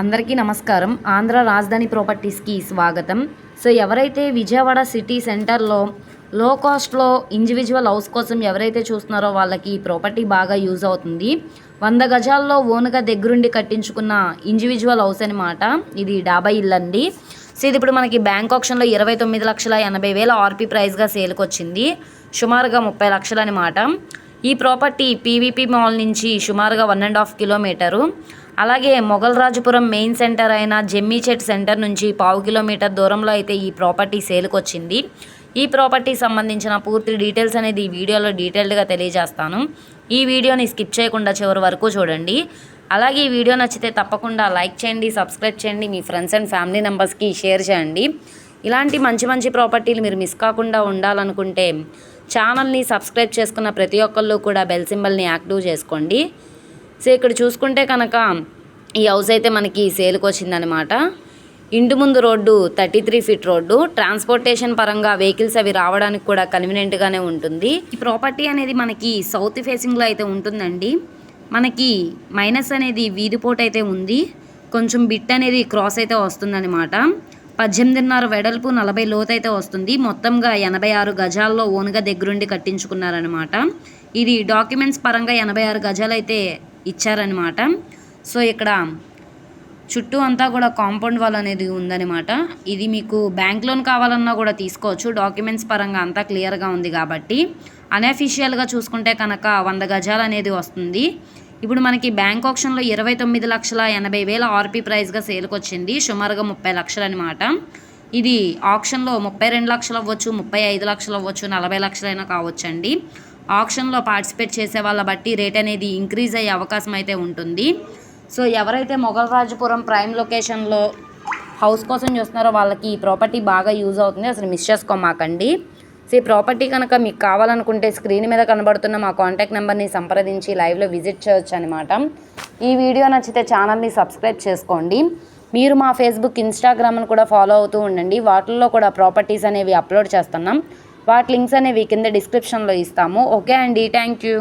అందరికీ నమస్కారం. ఆంధ్ర రాజధాని ప్రాపర్టీస్కి స్వాగతం. సో ఎవరైతే విజయవాడ సిటీ సెంటర్లో లో కాస్ట్లో ఇండివిజువల్ హౌస్ కోసం ఎవరైతే చూస్తున్నారో వాళ్ళకి ఈ ప్రాపర్టీ బాగా యూజ్ అవుతుంది. వంద గజాల్లో ఓన్గా దగ్గరుండి కట్టించుకున్న ఇండివిజువల్ హౌస్ అనమాట ఇది డాబా ఇల్లు అండి. సో ఇది ఇప్పుడు మనకి బ్యాంక్ ఆప్షన్లో ఇరవై తొమ్మిది లక్షల ఎనభై వేల ఆర్పీ ప్రైస్గా సేల్కి వచ్చింది. సుమారుగా ముప్పై లక్షలు అనమాట ఈ ప్రాపర్టీ పీవీపీ మాల్ నుంచి సుమారుగా వన్ అండ్ హాఫ్ కిలోమీటరు. అలాగే మొగల్రాజపురం మెయిన్ సెంటర్ అయిన జెమ్మీచెట్ సెంటర్ నుంచి పావు కిలోమీటర్ దూరంలో అయితే ఈ ప్రాపర్టీ సేల్కి వచ్చింది ఈ ప్రాపర్టీ సంబంధించిన పూర్తి డీటెయిల్స్ అనేది ఈ వీడియోలో డీటెయిల్డ్గా తెలియజేస్తాను. ఈ వీడియోని స్కిప్ చేయకుండా చివరి వరకు చూడండి. అలాగే ఈ వీడియో నచ్చితే తప్పకుండా లైక్ చేయండి సబ్స్క్రైబ్ చేయండి మీ ఫ్రెండ్స్ అండ్ ఫ్యామిలీ మెంబర్స్కి షేర్ చేయండి. ఇలాంటి మంచి మంచి ప్రాపర్టీలు మీరు మిస్ కాకుండా ఉండాలనుకుంటే ఛానల్ని సబ్స్క్రైబ్ చేసుకున్న ప్రతి ఒక్కళ్ళు కూడా బెల్ సింబల్ని యాక్టివ్ చేసుకోండి. సో ఇక్కడ చూసుకుంటే కనుక ఈ హౌస్ అయితే మనకి సేల్కి వచ్చిందనమాట ఇంటి ముందు road thirty three feet road. Transportation పరంగా వెహికల్స్ అవి రావడానికి కూడా కన్వీనియంట్గానే ఉంటుంది. ఈ ప్రాపర్టీ అనేది మనకి సౌత్ ఫేసింగ్లో అయితే ఉంటుందండి. మనకి మైనస్ అనేది వీధిపోటు అయితే ఉంది. కొంచెం బిట్ అనేది క్రాస్ అయితే వస్తుందన్నమాట. పద్దెనిమిదిన్నర వెడల్పు నలభై లోతు అయితే వస్తుంది. మొత్తంగా ఎనభై ఆరు గజాల్లో ఓన్గా దగ్గరుండి కట్టించుకున్నారనమాట ఇది డాక్యుమెంట్స్ పరంగా ఎనభై ఆరు గజాలు అయితే ఇచ్చారనమాట సో ఇక్కడ చుట్టూ అంతా కూడా కాంపౌండ్ వాల్ అనేది ఉందన్నమాట. ఇది మీకు బ్యాంక్ లోన్ కావాలన్నా కూడా తీసుకోవచ్చు. డాక్యుమెంట్స్ పరంగా అంతా క్లియర్గా ఉంది కాబట్టి. అన్అఫీషియల్గా చూసుకుంటే కనుక వంద గజాలు అనేది వస్తుంది. ఇప్పుడు మనకి బ్యాంక్ ఆప్షన్లో ఇరవై తొమ్మిది లక్షల ఎనభై వేల ఆర్పీ ప్రైస్గా సేల్కి వచ్చింది సుమారుగా ముప్పై లక్షలు అనమాట ఇది ఆప్షన్లో ముప్పై రెండు లక్షలు అవ్వచ్చు ముప్పై ఐదు లక్షలు అవ్వచ్చు నలభై లక్షలైనా కావచ్చండి. ఆప్షన్లో పార్టిసిపేట్ చేసే వాళ్ళ బట్టి రేట్ అనేది ఇంక్రీజ్ అయ్యే అవకాశం అయితే ఉంటుంది. సో ఎవరైతే మొగల్రాజపురం ప్రైమ్ లొకేషన్లో హౌస్ కోసం చూస్తున్నారో వాళ్ళకి ఈ ప్రాపర్టీ బాగా యూజ్ అవుతుంది. అసలు మిస్ చేసుకోమాకండి. సో ఈ ప్రాపర్టీ కనుక మీకు కావాలనుకుంటే స్క్రీన్ మీద కనబడుతున్న మా కాంటాక్ట్ నెంబర్ని సంప్రదించి లైవ్లో విజిట్ చేయొచ్చు అనమాట ఈ వీడియో నచ్చితే ఛానల్ని సబ్స్క్రైబ్ చేసుకోండి. మీరు మా ఫేస్బుక్ ఇన్స్టాగ్రామ్ను కూడా ఫాలో అవుతూ ఉండండి. వాటిల్లో కూడా ప్రాపర్టీస్ అనేవి అప్లోడ్ చేస్తున్నాం. వాటి లింక్స్ అనేవి కింద డిస్క్రిప్షన్లో ఇస్తాము. ఓకే అండి. Thank you